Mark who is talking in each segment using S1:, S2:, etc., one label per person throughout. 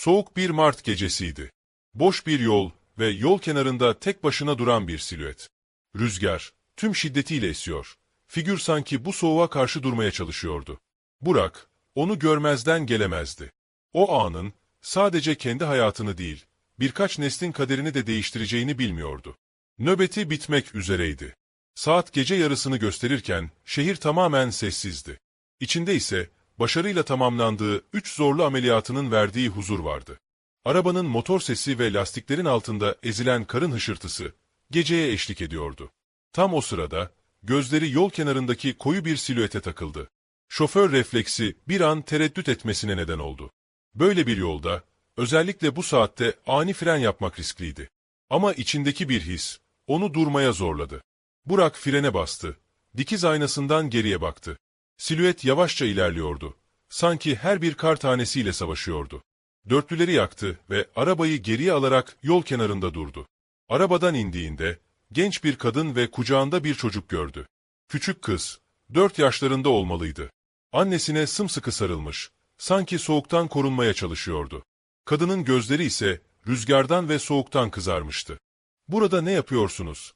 S1: Soğuk bir Mart gecesiydi. Boş bir yol ve yol kenarında tek başına duran bir silüet. Rüzgar, tüm şiddetiyle esiyor. Figür sanki bu soğuğa karşı durmaya çalışıyordu. Burak, onu görmezden gelemezdi. O anın, sadece kendi hayatını değil, birkaç neslin kaderini de değiştireceğini bilmiyordu. Nöbeti bitmek üzereydi. Saat gece yarısını gösterirken, şehir tamamen sessizdi. İçinde ise, başarıyla tamamlandığı üç zorlu ameliyatının verdiği huzur vardı. Arabanın motor sesi ve lastiklerin altında ezilen karın hışırtısı, geceye eşlik ediyordu. Tam o sırada, gözleri yol kenarındaki koyu bir silüete takıldı. Şoför refleksi bir an tereddüt etmesine neden oldu. Böyle bir yolda, özellikle bu saatte ani fren yapmak riskliydi. Ama içindeki bir his, onu durmaya zorladı. Burak frene bastı, dikiz aynasından geriye baktı. Silüet yavaşça ilerliyordu. Sanki her bir kar tanesiyle savaşıyordu. Dörtlüleri yaktı ve arabayı geriye alarak yol kenarında durdu. Arabadan indiğinde, genç bir kadın ve kucağında bir çocuk gördü. Küçük kız, dört yaşlarında olmalıydı. Annesine sımsıkı sarılmış, sanki soğuktan korunmaya çalışıyordu. Kadının gözleri ise rüzgardan ve soğuktan kızarmıştı. ''Burada ne yapıyorsunuz?''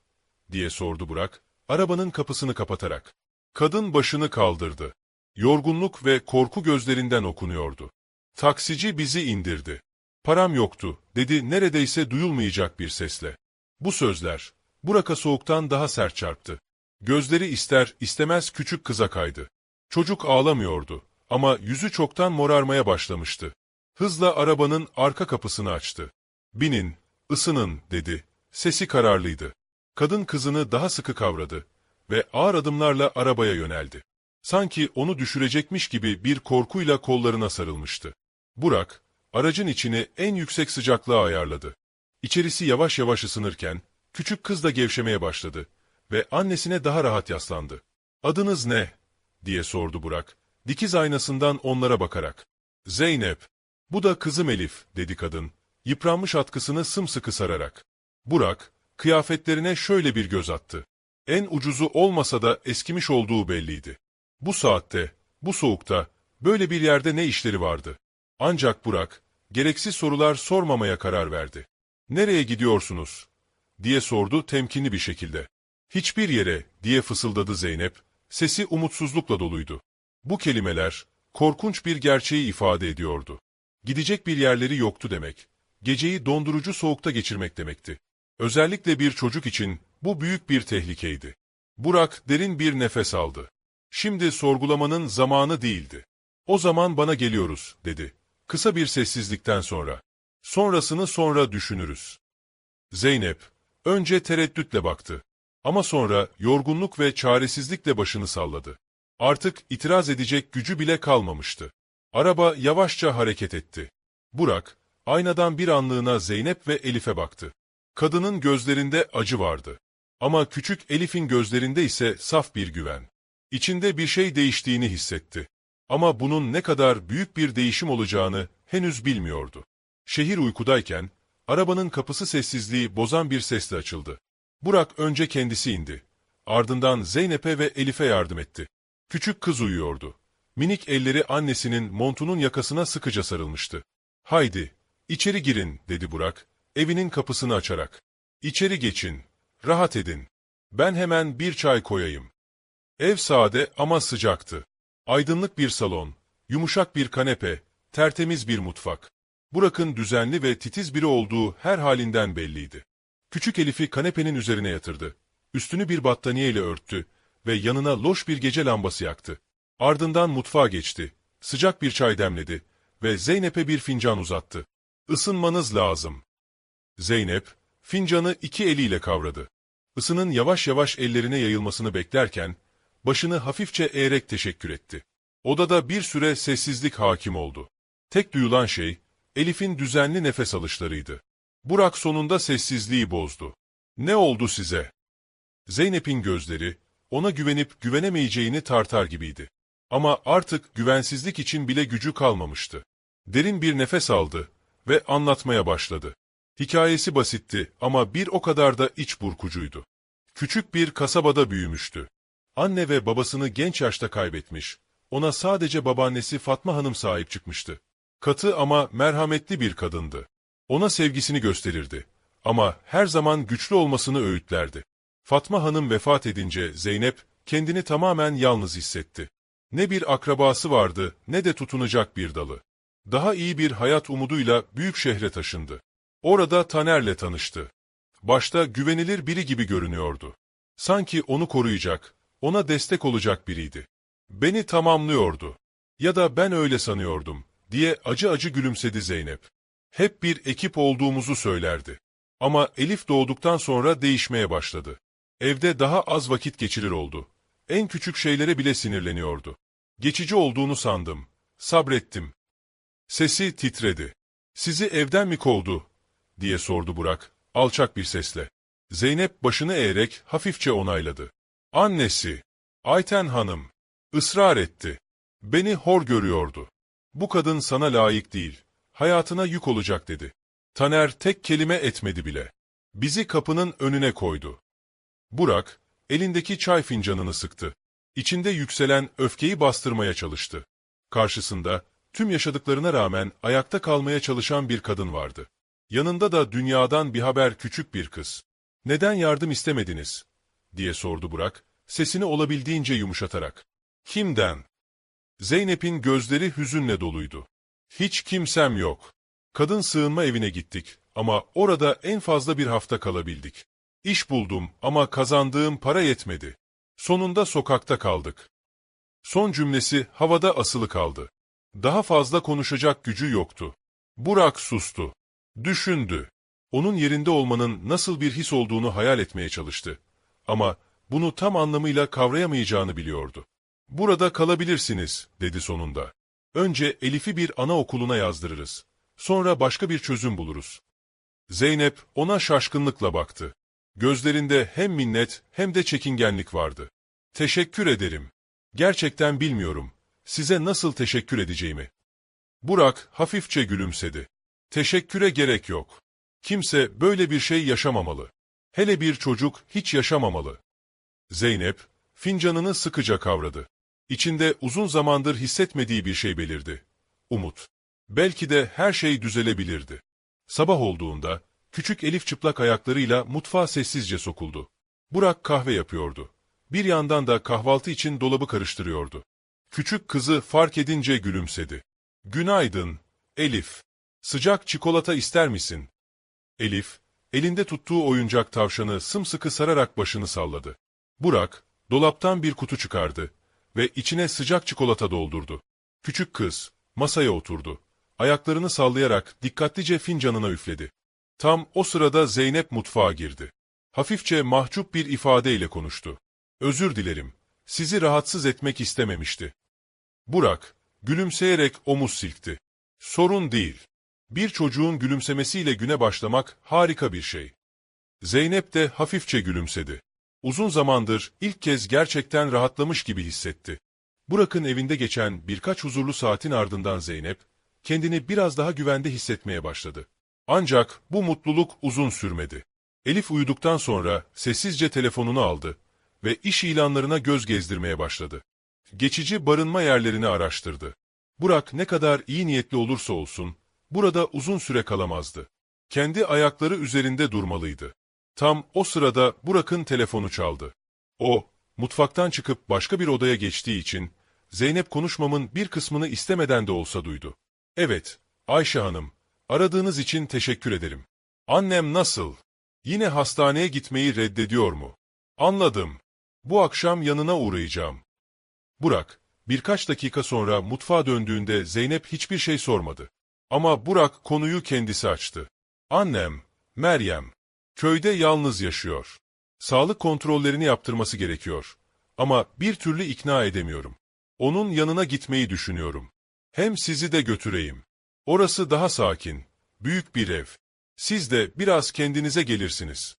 S1: diye sordu Burak, arabanın kapısını kapatarak. Kadın başını kaldırdı. Yorgunluk ve korku gözlerinden okunuyordu. Taksici bizi indirdi. Param yoktu, dedi neredeyse duyulmayacak bir sesle. Bu sözler, Burak'a soğuktan daha sert çarptı. Gözleri ister istemez küçük kıza kaydı. Çocuk ağlamıyordu ama yüzü çoktan morarmaya başlamıştı. Hızla arabanın arka kapısını açtı. Binin, ısının, dedi. Sesi kararlıydı. Kadın kızını daha sıkı kavradı ve ağır adımlarla arabaya yöneldi. Sanki onu düşürecekmiş gibi bir korkuyla kollarına sarılmıştı. Burak, aracın içini en yüksek sıcaklığa ayarladı. İçerisi yavaş yavaş ısınırken, küçük kız da gevşemeye başladı ve annesine daha rahat yaslandı. ''Adınız ne?'' diye sordu Burak, dikiz aynasından onlara bakarak. ''Zeynep, bu da kızım Elif'' dedi kadın, yıpranmış atkısını sımsıkı sararak. Burak, kıyafetlerine şöyle bir göz attı. En ucuzu olmasa da eskimiş olduğu belliydi. Bu saatte, bu soğukta, böyle bir yerde ne işleri vardı? Ancak Burak, gereksiz sorular sormamaya karar verdi. ''Nereye gidiyorsunuz?'' diye sordu temkinli bir şekilde. ''Hiçbir yere'' diye fısıldadı Zeynep, sesi umutsuzlukla doluydu. Bu kelimeler, korkunç bir gerçeği ifade ediyordu. Gidecek bir yerleri yoktu demek. Geceyi dondurucu soğukta geçirmek demekti. Özellikle bir çocuk için bu büyük bir tehlikeydi. Burak derin bir nefes aldı. Şimdi sorgulamanın zamanı değildi. O zaman bana geliyoruz, dedi. Kısa bir sessizlikten sonra. Sonrasını sonra düşünürüz. Zeynep, önce tereddütle baktı. Ama sonra yorgunluk ve çaresizlikle başını salladı. Artık itiraz edecek gücü bile kalmamıştı. Araba yavaşça hareket etti. Burak, aynadan bir anlığına Zeynep ve Elif'e baktı. Kadının gözlerinde acı vardı. Ama küçük Elif'in gözlerinde ise saf bir güven. İçinde bir şey değiştiğini hissetti. Ama bunun ne kadar büyük bir değişim olacağını henüz bilmiyordu. Şehir uykudayken, arabanın kapısı sessizliği bozan bir sesle açıldı. Burak önce kendisi indi. Ardından Zeynep'e ve Elif'e yardım etti. Küçük kız uyuyordu. Minik elleri annesinin montunun yakasına sıkıca sarılmıştı. Haydi, içeri girin, dedi Burak, evinin kapısını açarak. İçeri geçin, rahat edin. Ben hemen bir çay koyayım. Ev sade ama sıcaktı. Aydınlık bir salon, yumuşak bir kanepe, tertemiz bir mutfak. Burak'ın düzenli ve titiz biri olduğu her halinden belliydi. Küçük Elif'i kanepenin üzerine yatırdı. Üstünü bir battaniye ile örttü ve yanına loş bir gece lambası yaktı. Ardından mutfağa geçti, sıcak bir çay demledi ve Zeynep'e bir fincan uzattı. Isınmanız lazım. Zeynep, fincanı iki eliyle kavradı. Isının yavaş yavaş ellerine yayılmasını beklerken, başını hafifçe eğerek teşekkür etti. Odada bir süre sessizlik hakim oldu. Tek duyulan şey, Elif'in düzenli nefes alışlarıydı. Burak sonunda sessizliği bozdu. Ne oldu size? Zeynep'in gözleri, ona güvenip güvenemeyeceğini tartar gibiydi. Ama artık güvensizlik için bile gücü kalmamıştı. Derin bir nefes aldı ve anlatmaya başladı. Hikayesi basitti ama bir o kadar da iç burkucuydu. Küçük bir kasabada büyümüştü. Anne ve babasını genç yaşta kaybetmiş. Ona sadece babaannesi Fatma Hanım sahip çıkmıştı. Katı ama merhametli bir kadındı. Ona sevgisini gösterirdi. Ama her zaman güçlü olmasını öğütlerdi. Fatma Hanım vefat edince Zeynep kendini tamamen yalnız hissetti. Ne bir akrabası vardı ne de tutunacak bir dalı. Daha iyi bir hayat umuduyla büyük şehre taşındı. Orada Taner'le tanıştı. Başta güvenilir biri gibi görünüyordu. Sanki onu koruyacak, ona destek olacak biriydi. Beni tamamlıyordu. Ya da ben öyle sanıyordum, diye acı acı gülümsedi Zeynep. Hep bir ekip olduğumuzu söylerdi. Ama Elif doğduktan sonra değişmeye başladı. Evde daha az vakit geçirir oldu. En küçük şeylere bile sinirleniyordu. Geçici olduğunu sandım. Sabrettim. Sesi titredi. Sizi evden mi kovdu? diye sordu Burak, alçak bir sesle. Zeynep başını eğerek hafifçe onayladı. Annesi, Ayten Hanım, ısrar etti. Beni hor görüyordu. Bu kadın sana layık değil, hayatına yük olacak dedi. Taner tek kelime etmedi bile. Bizi kapının önüne koydu. Burak, elindeki çay fincanını sıktı. İçinde yükselen öfkeyi bastırmaya çalıştı. Karşısında, tüm yaşadıklarına rağmen ayakta kalmaya çalışan bir kadın vardı. Yanında da dünyadan bir haber küçük bir kız. Neden yardım istemediniz? Diye sordu Burak, sesini olabildiğince yumuşatarak. Kimden? Zeynep'in gözleri hüzünle doluydu. Hiç kimsem yok. Kadın sığınma evine gittik ama orada en fazla bir hafta kalabildik. İş buldum ama kazandığım para yetmedi. Sonunda sokakta kaldık. Son cümlesi havada asılı kaldı. Daha fazla konuşacak gücü yoktu. Burak sustu. Düşündü. Onun yerinde olmanın nasıl bir his olduğunu hayal etmeye çalıştı. Ama bunu tam anlamıyla kavrayamayacağını biliyordu. Burada kalabilirsiniz, dedi sonunda. Önce Elif'i bir anaokuluna yazdırırız. Sonra başka bir çözüm buluruz. Zeynep ona şaşkınlıkla baktı. Gözlerinde hem minnet hem de çekingenlik vardı. Teşekkür ederim. Gerçekten bilmiyorum. Size nasıl teşekkür edeceğimi. Burak hafifçe gülümsedi. Teşekküre gerek yok. Kimse böyle bir şey yaşamamalı. Hele bir çocuk hiç yaşamamalı. Zeynep, fincanını sıkıca kavradı. İçinde uzun zamandır hissetmediği bir şey belirdi. Umut. Belki de her şey düzelebilirdi. Sabah olduğunda, küçük Elif çıplak ayaklarıyla mutfağa sessizce sokuldu. Burak kahve yapıyordu. Bir yandan da kahvaltı için dolabı karıştırıyordu. Küçük kızı fark edince gülümsedi. Günaydın, Elif. Sıcak çikolata ister misin? Elif, elinde tuttuğu oyuncak tavşanı sımsıkı sararak başını salladı. Burak, dolaptan bir kutu çıkardı ve içine sıcak çikolata doldurdu. Küçük kız, masaya oturdu. Ayaklarını sallayarak dikkatlice fincanına üfledi. Tam o sırada Zeynep mutfağa girdi. Hafifçe mahcup bir ifadeyle konuştu. Özür dilerim, sizi rahatsız etmek istememişti. Burak, gülümseyerek omuz silkti. Sorun değil. Bir çocuğun gülümsemesiyle güne başlamak harika bir şey. Zeynep de hafifçe gülümsedi. Uzun zamandır ilk kez gerçekten rahatlamış gibi hissetti. Burak'ın evinde geçen birkaç huzurlu saatin ardından Zeynep, kendini biraz daha güvende hissetmeye başladı. Ancak bu mutluluk uzun sürmedi. Elif uyuduktan sonra sessizce telefonunu aldı ve iş ilanlarına göz gezdirmeye başladı. Geçici barınma yerlerini araştırdı. Burak ne kadar iyi niyetli olursa olsun, burada uzun süre kalamazdı. Kendi ayakları üzerinde durmalıydı. Tam o sırada Burak'ın telefonu çaldı. O, mutfaktan çıkıp başka bir odaya geçtiği için, Zeynep konuşmamın bir kısmını istemeden de olsa duydu. Evet, Ayşe Hanım, aradığınız için teşekkür ederim. Annem nasıl? Yine hastaneye gitmeyi reddediyor mu? Anladım. Bu akşam yanına uğrayacağım. Burak, birkaç dakika sonra mutfağa döndüğünde Zeynep hiçbir şey sormadı. Ama Burak konuyu kendisi açtı. Annem, Meryem, köyde yalnız yaşıyor. Sağlık kontrollerini yaptırması gerekiyor. Ama bir türlü ikna edemiyorum. Onun yanına gitmeyi düşünüyorum. Hem sizi de götüreyim. Orası daha sakin, büyük bir ev. Siz de biraz kendinize gelirsiniz.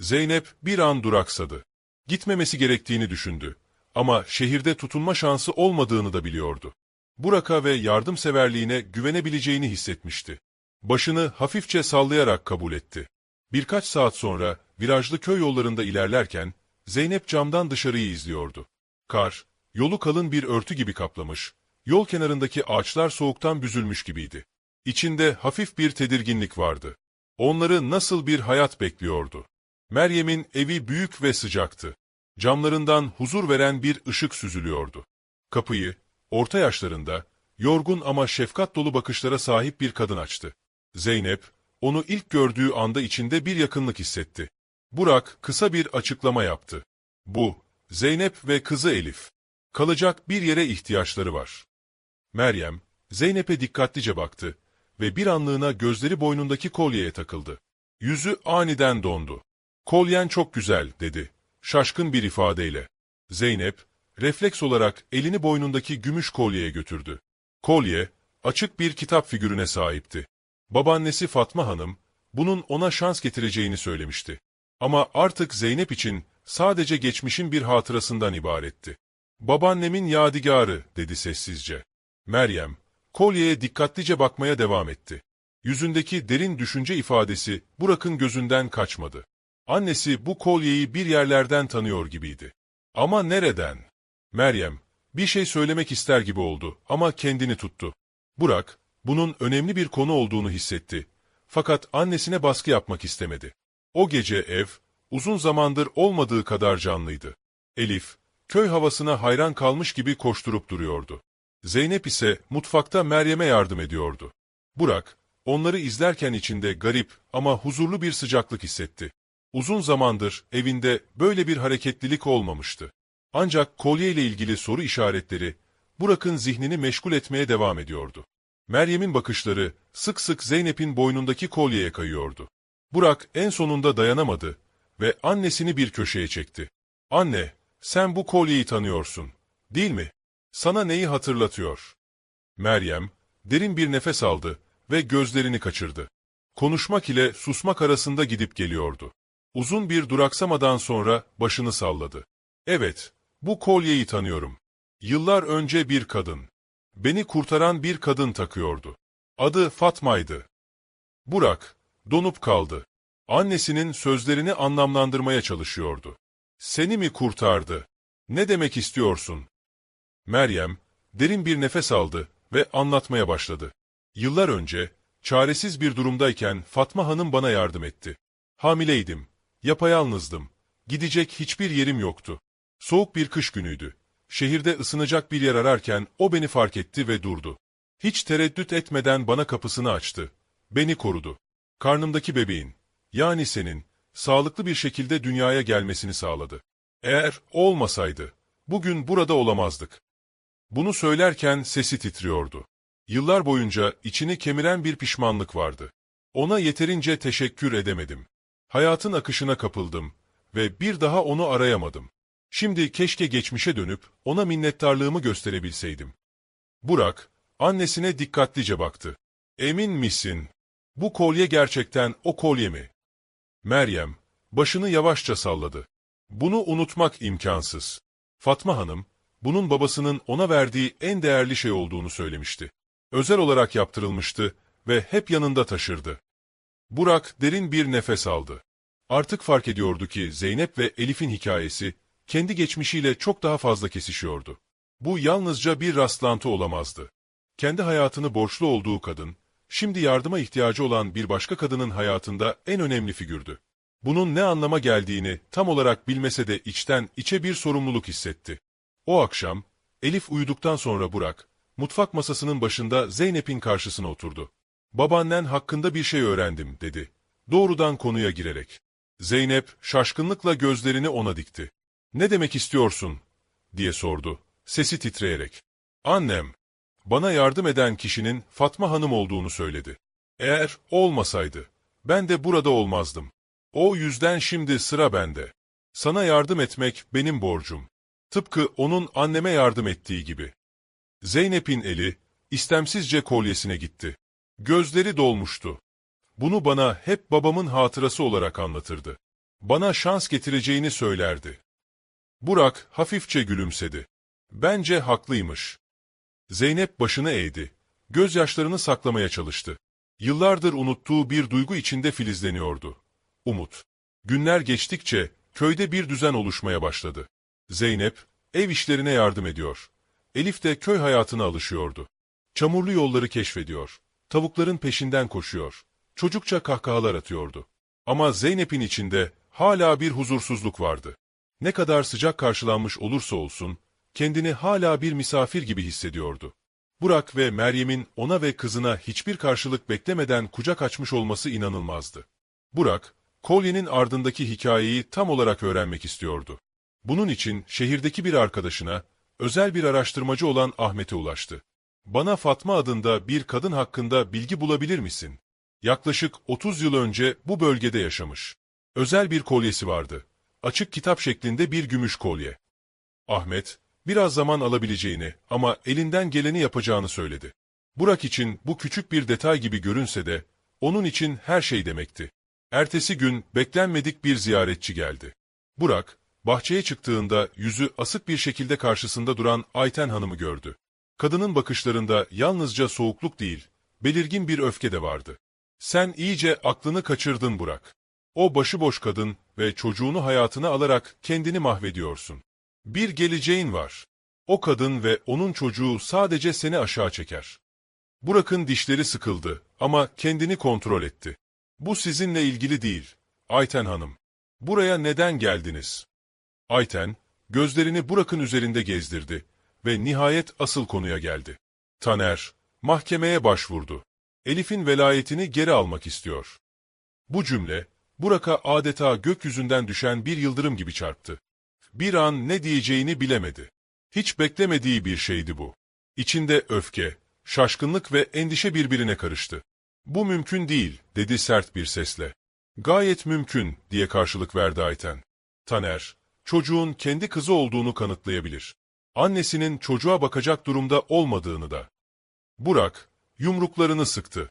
S1: Zeynep bir an duraksadı. Gitmemesi gerektiğini düşündü. Ama şehirde tutunma şansı olmadığını da biliyordu. Burak'a ve yardımseverliğine güvenebileceğini hissetmişti. Başını hafifçe sallayarak kabul etti. Birkaç saat sonra virajlı köy yollarında ilerlerken Zeynep camdan dışarıyı izliyordu. Kar, yolu kalın bir örtü gibi kaplamış, Yol kenarındaki ağaçlar soğuktan büzülmüş gibiydi. İçinde hafif bir tedirginlik vardı. Onları nasıl bir hayat bekliyordu? Meryem'in evi büyük ve sıcaktı. Camlarından huzur veren bir ışık süzülüyordu. Kapıyı, orta yaşlarında, yorgun ama şefkat dolu bakışlara sahip bir kadın açtı. Zeynep, onu ilk gördüğü anda içinde bir yakınlık hissetti. Burak kısa bir açıklama yaptı. Bu, Zeynep ve kızı Elif. Kalacak bir yere ihtiyaçları var. Meryem, Zeynep'e dikkatlice baktı ve bir anlığına gözleri boynundaki kolyeye takıldı. Yüzü aniden dondu. Kolyen çok güzel, dedi. Şaşkın bir ifadeyle. Zeynep, refleks olarak elini boynundaki gümüş kolyeye götürdü. Kolye, açık bir kitap figürüne sahipti. Babaannesi Fatma Hanım, bunun ona şans getireceğini söylemişti. Ama artık Zeynep için sadece geçmişin bir hatırasından ibaretti. Babaannemin yadigarı, dedi sessizce. Meryem, kolyeye dikkatlice bakmaya devam etti. Yüzündeki derin düşünce ifadesi Burak'ın gözünden kaçmadı. Annesi bu kolyeyi bir yerlerden tanıyor gibiydi. Ama nereden? Meryem, bir şey söylemek ister gibi oldu ama kendini tuttu. Burak, bunun önemli bir konu olduğunu hissetti. Fakat annesine baskı yapmak istemedi. O gece ev, uzun zamandır olmadığı kadar canlıydı. Elif, köy havasına hayran kalmış gibi koşturup duruyordu. Zeynep ise mutfakta Meryem'e yardım ediyordu. Burak, onları izlerken içinde garip ama huzurlu bir sıcaklık hissetti. Uzun zamandır evinde böyle bir hareketlilik olmamıştı. Ancak kolyeyle ilgili soru işaretleri Burak'ın zihnini meşgul etmeye devam ediyordu. Meryem'in bakışları sık sık Zeynep'in boynundaki kolyeye kayıyordu. Burak en sonunda dayanamadı ve annesini bir köşeye çekti. Anne, sen bu kolyeyi tanıyorsun, değil mi? Sana neyi hatırlatıyor? Meryem, derin bir nefes aldı ve gözlerini kaçırdı. Konuşmak ile susmak arasında gidip geliyordu. Uzun bir duraksamadan sonra başını salladı. Evet, bu kolyeyi tanıyorum. Yıllar önce bir kadın. Beni kurtaran bir kadın takıyordu. Adı Fatma'ydı. Burak, donup kaldı. Annesinin sözlerini anlamlandırmaya çalışıyordu. Seni mi kurtardı? Ne demek istiyorsun? Meryem, derin bir nefes aldı ve anlatmaya başladı. Yıllar önce, çaresiz bir durumdayken Fatma Hanım bana yardım etti. Hamileydim, yapayalnızdım, gidecek hiçbir yerim yoktu. Soğuk bir kış günüydü. Şehirde ısınacak bir yer ararken o beni fark etti ve durdu. Hiç tereddüt etmeden bana kapısını açtı. Beni korudu. Karnımdaki bebeğin, yani senin, sağlıklı bir şekilde dünyaya gelmesini sağladı. Eğer olmasaydı, bugün burada olamazdık. Bunu söylerken sesi titriyordu. Yıllar boyunca içini kemiren bir pişmanlık vardı. Ona yeterince teşekkür edemedim. Hayatın akışına kapıldım ve bir daha onu arayamadım. Şimdi keşke geçmişe dönüp ona minnettarlığımı gösterebilseydim. Burak, annesine dikkatlice baktı. Emin misin? Bu kolye gerçekten o kolye mi? Meryem, başını yavaşça salladı. Bunu unutmak imkansız. Fatma Hanım, bunun babasının ona verdiği en değerli şey olduğunu söylemişti. Özel olarak yaptırılmıştı ve hep yanında taşırdı. Burak derin bir nefes aldı. Artık fark ediyordu ki Zeynep ve Elif'in hikayesi, kendi geçmişiyle çok daha fazla kesişiyordu. Bu yalnızca bir rastlantı olamazdı. Kendi hayatını borçlu olduğu kadın, şimdi yardıma ihtiyacı olan bir başka kadının hayatında en önemli figürdü. Bunun ne anlama geldiğini tam olarak bilmese de içten içe bir sorumluluk hissetti. O akşam, Elif uyuduktan sonra Burak, mutfak masasının başında Zeynep'in karşısına oturdu. Babaannen hakkında bir şey öğrendim, dedi. Doğrudan konuya girerek. Zeynep, şaşkınlıkla gözlerini ona dikti. Ne demek istiyorsun? diye sordu, sesi titreyerek. Annem, bana yardım eden kişinin Fatma Hanım olduğunu söyledi. Eğer olmasaydı, ben de burada olmazdım. O yüzden şimdi sıra bende. Sana yardım etmek benim borcum. Tıpkı onun anneme yardım ettiği gibi. Zeynep'in eli, istemsizce kolyesine gitti. Gözleri dolmuştu. Bunu bana hep babamın hatırası olarak anlatırdı. Bana şans getireceğini söylerdi. Burak hafifçe gülümsedi. Bence haklıymış. Zeynep başını eğdi. Gözyaşlarını saklamaya çalıştı. Yıllardır unuttuğu bir duygu içinde filizleniyordu. Umut. Günler geçtikçe köyde bir düzen oluşmaya başladı. Zeynep, ev işlerine yardım ediyor. Elif de köy hayatına alışıyordu. Çamurlu yolları keşfediyor, tavukların peşinden koşuyor, çocukça kahkahalar atıyordu. Ama Zeynep'in içinde hala bir huzursuzluk vardı. Ne kadar sıcak karşılanmış olursa olsun, kendini hala bir misafir gibi hissediyordu. Burak ve Meryem'in ona ve kızına hiçbir karşılık beklemeden kucak açmış olması inanılmazdı. Burak, kolyenin ardındaki hikayeyi tam olarak öğrenmek istiyordu. Bunun için şehirdeki bir arkadaşına, özel bir araştırmacı olan Ahmet'e ulaştı. Bana Fatma adında bir kadın hakkında bilgi bulabilir misin? Yaklaşık 30 yıl önce bu bölgede yaşamış. Özel bir kolyesi vardı. Açık kitap şeklinde bir gümüş kolye. Ahmet, biraz zaman alabileceğini ama elinden geleni yapacağını söyledi. Burak için bu küçük bir detay gibi görünse de, onun için her şey demekti. Ertesi gün beklenmedik bir ziyaretçi geldi. Burak, bahçeye çıktığında yüzü asık bir şekilde karşısında duran Ayten Hanım'ı gördü. Kadının bakışlarında yalnızca soğukluk değil, belirgin bir öfke de vardı. Sen iyice aklını kaçırdın Burak. O başıboş kadın ve çocuğunu hayatına alarak kendini mahvediyorsun. Bir geleceğin var. O kadın ve onun çocuğu sadece seni aşağı çeker. Burak'ın dişleri sıkıldı ama kendini kontrol etti. Bu sizinle ilgili değil, Ayten Hanım. Buraya neden geldiniz? Ayten, gözlerini Burak'ın üzerinde gezdirdi ve nihayet asıl konuya geldi. Taner, mahkemeye başvurdu. Elif'in velayetini geri almak istiyor. Bu cümle, Burak'a adeta gökyüzünden düşen bir yıldırım gibi çarptı. Bir an ne diyeceğini bilemedi. Hiç beklemediği bir şeydi bu. İçinde öfke, şaşkınlık ve endişe birbirine karıştı. Bu mümkün değil, dedi sert bir sesle. Gayet mümkün, diye karşılık verdi Ayten. Taner, çocuğun kendi kızı olduğunu kanıtlayabilir. Annesinin çocuğa bakacak durumda olmadığını da. Burak, yumruklarını sıktı.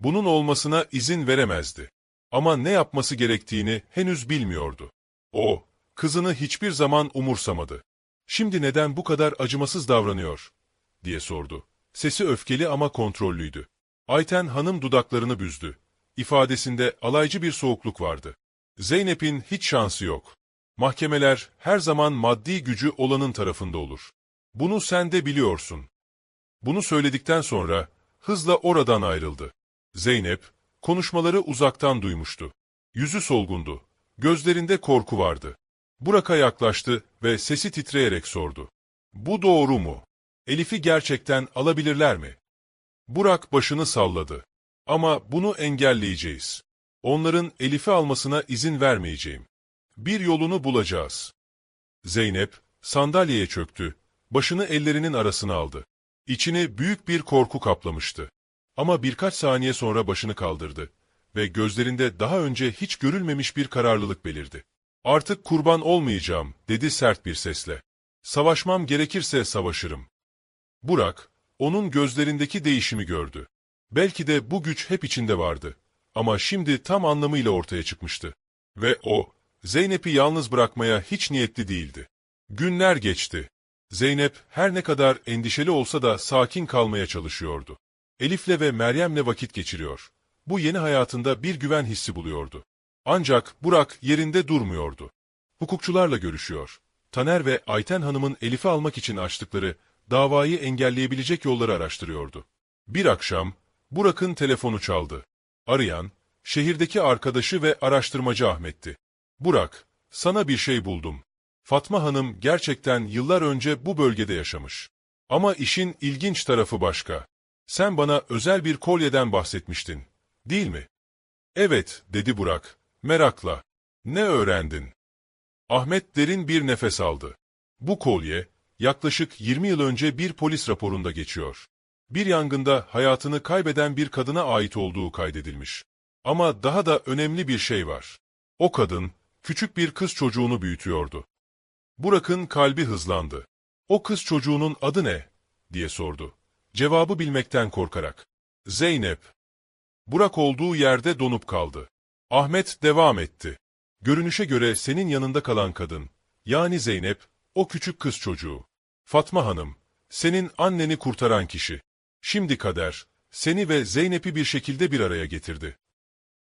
S1: Bunun olmasına izin veremezdi. Ama ne yapması gerektiğini henüz bilmiyordu. O, kızını hiçbir zaman umursamadı. Şimdi neden bu kadar acımasız davranıyor? diye sordu. Sesi öfkeli ama kontrollüydü. Ayten hanım dudaklarını büzdü. İfadesinde alaycı bir soğukluk vardı. Zeynep'in hiç şansı yok. Mahkemeler her zaman maddi gücü olanın tarafında olur. Bunu sen de biliyorsun. Bunu söyledikten sonra hızla oradan ayrıldı. Zeynep, konuşmaları uzaktan duymuştu. Yüzü solgundu. Gözlerinde korku vardı. Burak'a yaklaştı ve sesi titreyerek sordu. Bu doğru mu? Elif'i gerçekten alabilirler mi? Burak başını salladı. Ama bunu engelleyeceğiz. Onların Elif'i almasına izin vermeyeceğim. Bir yolunu bulacağız. Zeynep, sandalyeye çöktü, başını ellerinin arasına aldı. İçini büyük bir korku kaplamıştı. Ama birkaç saniye sonra başını kaldırdı ve gözlerinde daha önce hiç görülmemiş bir kararlılık belirdi. Artık kurban olmayacağım, dedi sert bir sesle. Savaşmam gerekirse savaşırım. Burak, onun gözlerindeki değişimi gördü. Belki de bu güç hep içinde vardı. Ama şimdi tam anlamıyla ortaya çıkmıştı. Ve o, Zeynep'i yalnız bırakmaya hiç niyetli değildi. Günler geçti. Zeynep her ne kadar endişeli olsa da sakin kalmaya çalışıyordu. Elif'le ve Meryem'le vakit geçiriyor. Bu yeni hayatında bir güven hissi buluyordu. Ancak Burak yerinde durmuyordu. Hukukçularla görüşüyor. Taner ve Ayten Hanım'ın Elif'i almak için açtıkları davayı engelleyebilecek yolları araştırıyordu. Bir akşam Burak'ın telefonu çaldı. Arayan, şehirdeki arkadaşı ve araştırmacı Ahmet'ti. Burak, sana bir şey buldum. Fatma Hanım gerçekten yıllar önce bu bölgede yaşamış. Ama işin ilginç tarafı başka. Sen bana özel bir kolyeden bahsetmiştin, değil mi? Evet, dedi Burak, merakla. Ne öğrendin? Ahmet derin bir nefes aldı. Bu kolye, yaklaşık 20 yıl önce bir polis raporunda geçiyor. Bir yangında hayatını kaybeden bir kadına ait olduğu kaydedilmiş. Ama daha da önemli bir şey var. O kadın, küçük bir kız çocuğunu büyütüyordu. Burak'ın kalbi hızlandı. O kız çocuğunun adı ne? diye sordu. Cevabı bilmekten korkarak. Zeynep. Burak olduğu yerde donup kaldı. Ahmet devam etti. Görünüşe göre senin yanında kalan kadın, yani Zeynep, o küçük kız çocuğu. Fatma Hanım, senin anneni kurtaran kişi. Şimdi kader, seni ve Zeynep'i bir şekilde bir araya getirdi.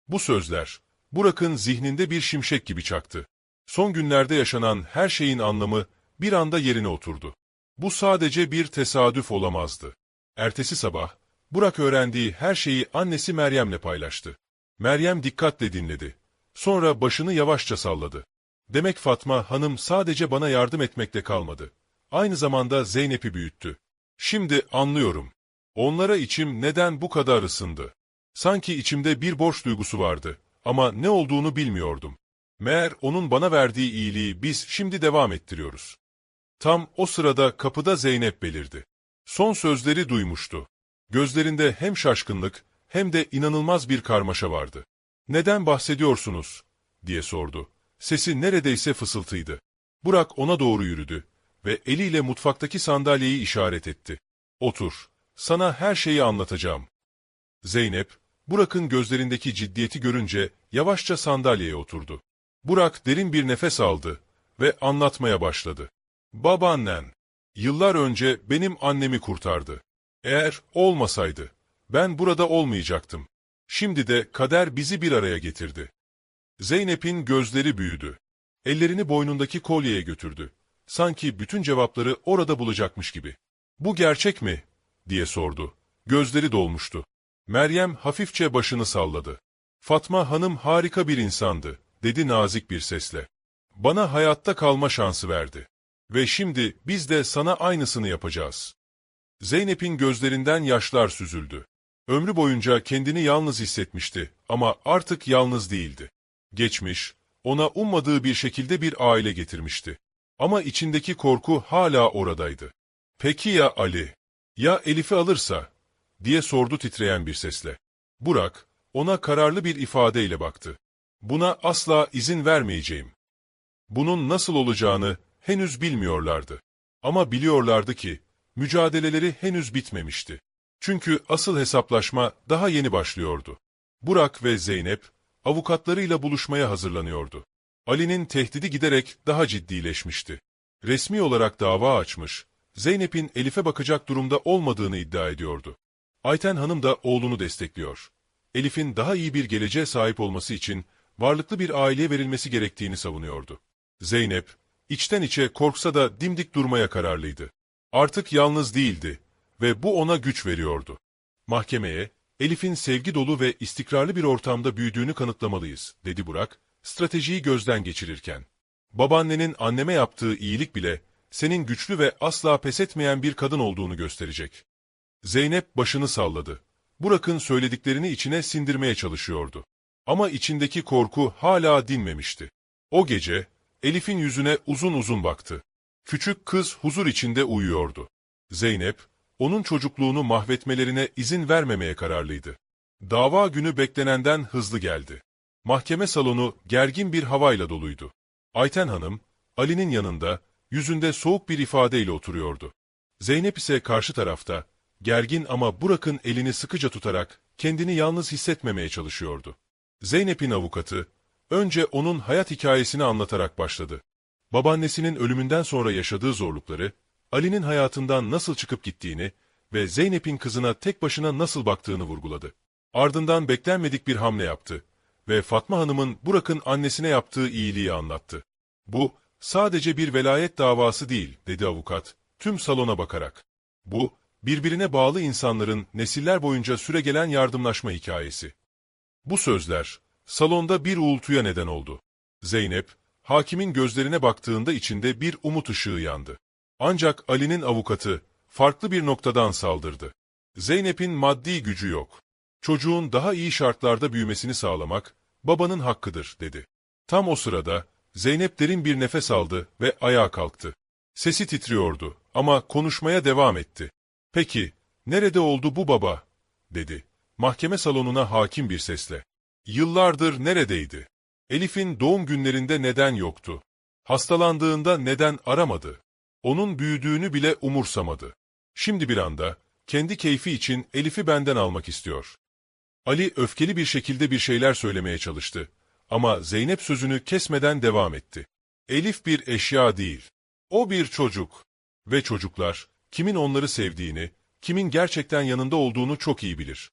S1: Bu sözler, Burak'ın zihninde bir şimşek gibi çaktı. Son günlerde yaşanan her şeyin anlamı bir anda yerine oturdu. Bu sadece bir tesadüf olamazdı. Ertesi sabah, Burak öğrendiği her şeyi annesi Meryem'le paylaştı. Meryem dikkatle dinledi. Sonra başını yavaşça salladı. Demek Fatma hanım sadece bana yardım etmekle kalmadı. Aynı zamanda Zeynep'i büyüttü. Şimdi anlıyorum. Onlara içim neden bu kadar ısındı. Sanki içimde bir borç duygusu vardı ama ne olduğunu bilmiyordum. Meğer onun bana verdiği iyiliği biz şimdi devam ettiriyoruz. Tam o sırada kapıda Zeynep belirdi. Son sözleri duymuştu. Gözlerinde hem şaşkınlık hem de inanılmaz bir karmaşa vardı. Neden bahsediyorsunuz? diye sordu. Sesi neredeyse fısıltıydı. Burak ona doğru yürüdü ve eliyle mutfaktaki sandalyeyi işaret etti. Otur, sana her şeyi anlatacağım. Zeynep, Burak'ın gözlerindeki ciddiyeti görünce yavaşça sandalyeye oturdu. Burak derin bir nefes aldı ve anlatmaya başladı. Babaannen, yıllar önce benim annemi kurtardı. Eğer olmasaydı, ben burada olmayacaktım. Şimdi de kader bizi bir araya getirdi. Zeynep'in gözleri büyüdü. Ellerini boynundaki kolyeye götürdü. Sanki bütün cevapları orada bulacakmış gibi. Bu gerçek mi? diye sordu. Gözleri dolmuştu. Meryem hafifçe başını salladı. Fatma hanım harika bir insandı, dedi nazik bir sesle. Bana hayatta kalma şansı verdi. Ve şimdi biz de sana aynısını yapacağız. Zeynep'in gözlerinden yaşlar süzüldü. Ömrü boyunca kendini yalnız hissetmişti ama artık yalnız değildi. Geçmiş, ona ummadığı bir şekilde bir aile getirmişti. Ama içindeki korku hala oradaydı. Peki ya Ali? Ya Elif'i alırsa? diye sordu titreyen bir sesle. Burak, ona kararlı bir ifadeyle baktı. Buna asla izin vermeyeceğim. Bunun nasıl olacağını henüz bilmiyorlardı. Ama biliyorlardı ki, mücadeleleri henüz bitmemişti. Çünkü asıl hesaplaşma daha yeni başlıyordu. Burak ve Zeynep, avukatlarıyla buluşmaya hazırlanıyordu. Ali'nin tehdidi giderek daha ciddileşmişti. Resmi olarak dava açmış, Zeynep'in Elif'e bakacak durumda olmadığını iddia ediyordu. Ayten Hanım da oğlunu destekliyor. Elif'in daha iyi bir geleceğe sahip olması için varlıklı bir aileye verilmesi gerektiğini savunuyordu. Zeynep, içten içe korksa da dimdik durmaya kararlıydı. Artık yalnız değildi ve bu ona güç veriyordu. Mahkemeye, Elif'in sevgi dolu ve istikrarlı bir ortamda büyüdüğünü kanıtlamalıyız, dedi Burak, stratejiyi gözden geçirirken. Babaannenin anneme yaptığı iyilik bile, senin güçlü ve asla pes etmeyen bir kadın olduğunu gösterecek. Zeynep başını salladı. Burak'ın söylediklerini içine sindirmeye çalışıyordu. Ama içindeki korku hala dinmemişti. O gece, Elif'in yüzüne uzun uzun baktı. Küçük kız huzur içinde uyuyordu. Zeynep, onun çocukluğunu mahvetmelerine izin vermemeye kararlıydı. Dava günü beklenenden hızlı geldi. Mahkeme salonu gergin bir havayla doluydu. Ayten Hanım, Ali'nin yanında, yüzünde soğuk bir ifadeyle oturuyordu. Zeynep ise karşı tarafta, gergin ama Burak'ın elini sıkıca tutarak kendini yalnız hissetmemeye çalışıyordu. Zeynep'in avukatı, önce onun hayat hikayesini anlatarak başladı. Babaannesinin ölümünden sonra yaşadığı zorlukları, Ali'nin hayatından nasıl çıkıp gittiğini ve Zeynep'in kızına tek başına nasıl baktığını vurguladı. Ardından beklenmedik bir hamle yaptı ve Fatma Hanım'ın Burak'ın annesine yaptığı iyiliği anlattı. Bu, sadece bir velayet davası değil, dedi avukat, tüm salona bakarak. Bu, birbirine bağlı insanların nesiller boyunca süregelen yardımlaşma hikayesi. Bu sözler, salonda bir uğultuya neden oldu. Zeynep, hakimin gözlerine baktığında içinde bir umut ışığı yandı. Ancak Ali'nin avukatı, farklı bir noktadan saldırdı. Zeynep'in maddi gücü yok. Çocuğun daha iyi şartlarda büyümesini sağlamak, babanın hakkıdır, dedi. Tam o sırada, Zeynep derin bir nefes aldı ve ayağa kalktı. Sesi titriyordu ama konuşmaya devam etti. Peki, nerede oldu bu baba? dedi. Mahkeme salonuna hakim bir sesle. Yıllardır neredeydi? Elif'in doğum günlerinde neden yoktu? Hastalandığında neden aramadı? Onun büyüdüğünü bile umursamadı. Şimdi bir anda, kendi keyfi için Elif'i benden almak istiyor. Ali öfkeli bir şekilde bir şeyler söylemeye çalıştı. Ama Zeynep sözünü kesmeden devam etti. Elif bir eşya değil. O bir çocuk. Ve çocuklar, kimin onları sevdiğini, kimin gerçekten yanında olduğunu çok iyi bilir.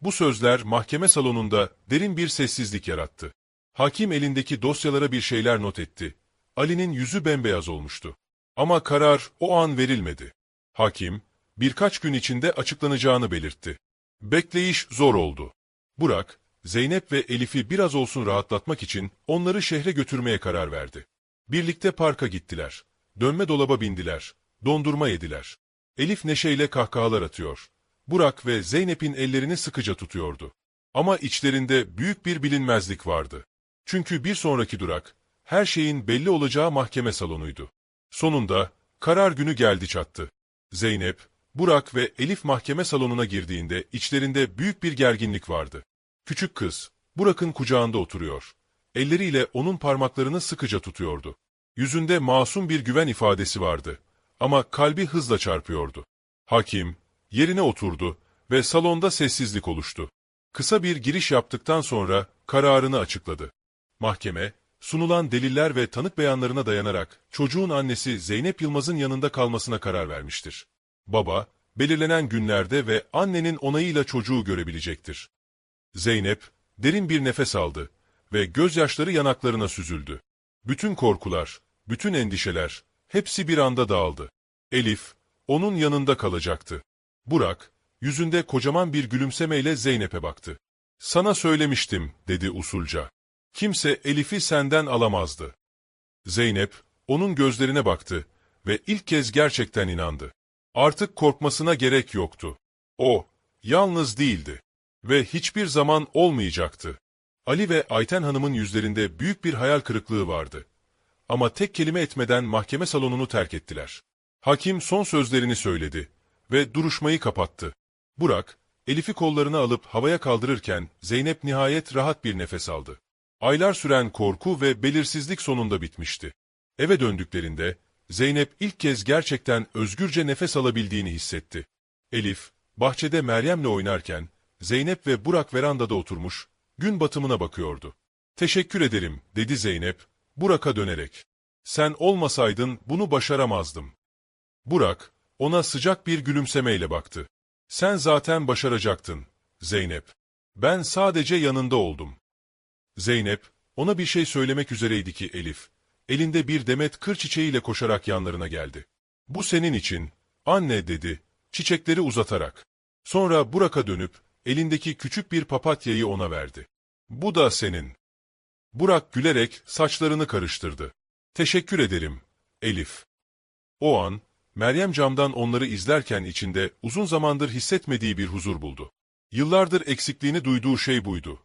S1: Bu sözler mahkeme salonunda derin bir sessizlik yarattı. Hakim elindeki dosyalara bir şeyler not etti. Ali'nin yüzü bembeyaz olmuştu. Ama karar o an verilmedi. Hakim, birkaç gün içinde açıklanacağını belirtti. Bekleyiş zor oldu. Burak, Zeynep ve Elif'i biraz olsun rahatlatmak için onları şehre götürmeye karar verdi. Birlikte parka gittiler. Dönme dolaba bindiler. Dondurma yediler. Elif neşeyle kahkahalar atıyor. Burak ve Zeynep'in ellerini sıkıca tutuyordu. Ama içlerinde büyük bir bilinmezlik vardı. Çünkü bir sonraki durak, her şeyin belli olacağı mahkeme salonuydu. Sonunda, karar günü geldi çattı. Zeynep, Burak ve Elif mahkeme salonuna girdiğinde içlerinde büyük bir gerginlik vardı. Küçük kız, Burak'ın kucağında oturuyor. Elleriyle onun parmaklarını sıkıca tutuyordu. Yüzünde masum bir güven ifadesi vardı. Ama kalbi hızla çarpıyordu. Hakim, yerine oturdu ve salonda sessizlik oluştu. Kısa bir giriş yaptıktan sonra kararını açıkladı. Mahkeme, sunulan deliller ve tanık beyanlarına dayanarak çocuğun annesi Zeynep Yılmaz'ın yanında kalmasına karar vermiştir. Baba, belirlenen günlerde ve annenin onayıyla çocuğu görebilecektir. Zeynep, derin bir nefes aldı ve gözyaşları yanaklarına süzüldü. Bütün korkular, bütün endişeler, hepsi bir anda dağıldı. Elif, onun yanında kalacaktı. Burak, yüzünde kocaman bir gülümsemeyle Zeynep'e baktı. Sana söylemiştim, dedi usulca. Kimse Elif'i senden alamazdı. Zeynep, onun gözlerine baktı ve ilk kez gerçekten inandı. Artık korkmasına gerek yoktu. O, yalnız değildi ve hiçbir zaman olmayacaktı. Ali ve Ayten Hanım'ın yüzlerinde büyük bir hayal kırıklığı vardı. Ama tek kelime etmeden mahkeme salonunu terk ettiler. Hakim son sözlerini söyledi ve duruşmayı kapattı. Burak, Elif'i kollarına alıp havaya kaldırırken Zeynep nihayet rahat bir nefes aldı. Aylar süren korku ve belirsizlik sonunda bitmişti. Eve döndüklerinde Zeynep ilk kez gerçekten özgürce nefes alabildiğini hissetti. Elif, bahçede Meryem'le oynarken Zeynep ve Burak verandada oturmuş, gün batımına bakıyordu. Teşekkür ederim, dedi Zeynep, Burak'a dönerek. Sen olmasaydın bunu başaramazdım. Burak, ona sıcak bir gülümsemeyle baktı. Sen zaten başaracaktın, Zeynep. Ben sadece yanında oldum. Zeynep, ona bir şey söylemek üzereydi ki Elif, elinde bir demet kır çiçeğiyle koşarak yanlarına geldi. Bu senin için, anne dedi, çiçekleri uzatarak. Sonra Burak'a dönüp, elindeki küçük bir papatyayı ona verdi. Bu da senin. Burak gülerek saçlarını karıştırdı. Teşekkür ederim, Elif. O an, Meryem camdan onları izlerken içinde uzun zamandır hissetmediği bir huzur buldu. Yıllardır eksikliğini duyduğu şey buydu.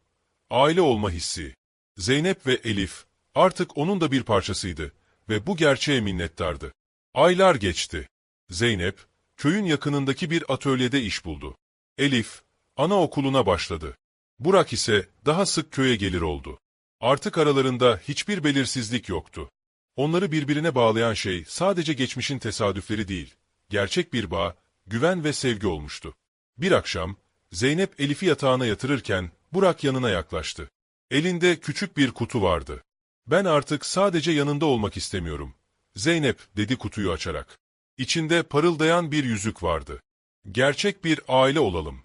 S1: Aile olma hissi. Zeynep ve Elif, artık onun da bir parçasıydı ve bu gerçeğe minnettardı. Aylar geçti. Zeynep, köyün yakınındaki bir atölyede iş buldu. Elif, anaokuluna başladı. Burak ise daha sık köye gelir oldu. Artık aralarında hiçbir belirsizlik yoktu. Onları birbirine bağlayan şey sadece geçmişin tesadüfleri değil, gerçek bir bağ, güven ve sevgi olmuştu. Bir akşam, Zeynep Elif'i yatağına yatırırken Burak yanına yaklaştı. Elinde küçük bir kutu vardı. Ben artık sadece yanında olmak istemiyorum. Zeynep, dedi kutuyu açarak. İçinde parıldayan bir yüzük vardı. Gerçek bir aile olalım.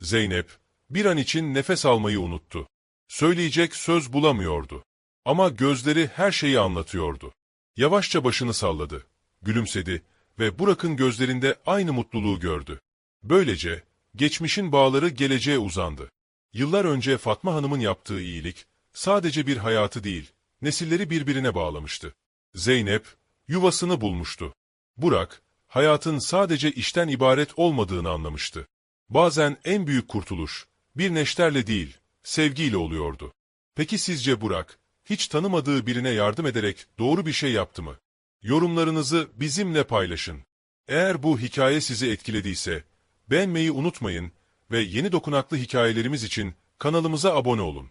S1: Zeynep, bir an için nefes almayı unuttu. Söyleyecek söz bulamıyordu. Ama gözleri her şeyi anlatıyordu. Yavaşça başını salladı, gülümsedi ve Burak'ın gözlerinde aynı mutluluğu gördü. Böylece, geçmişin bağları geleceğe uzandı. Yıllar önce Fatma Hanım'ın yaptığı iyilik, sadece bir hayatı değil, nesilleri birbirine bağlamıştı. Zeynep, yuvasını bulmuştu. Burak, hayatın sadece işten ibaret olmadığını anlamıştı. Bazen en büyük kurtuluş, bir neşterle değil, sevgiyle oluyordu. Peki sizce Burak, hiç tanımadığı birine yardım ederek doğru bir şey yaptı mı? Yorumlarınızı bizimle paylaşın. Eğer bu hikaye sizi etkilediyse, beğenmeyi unutmayın ve yeni dokunaklı hikayelerimiz için kanalımıza abone olun.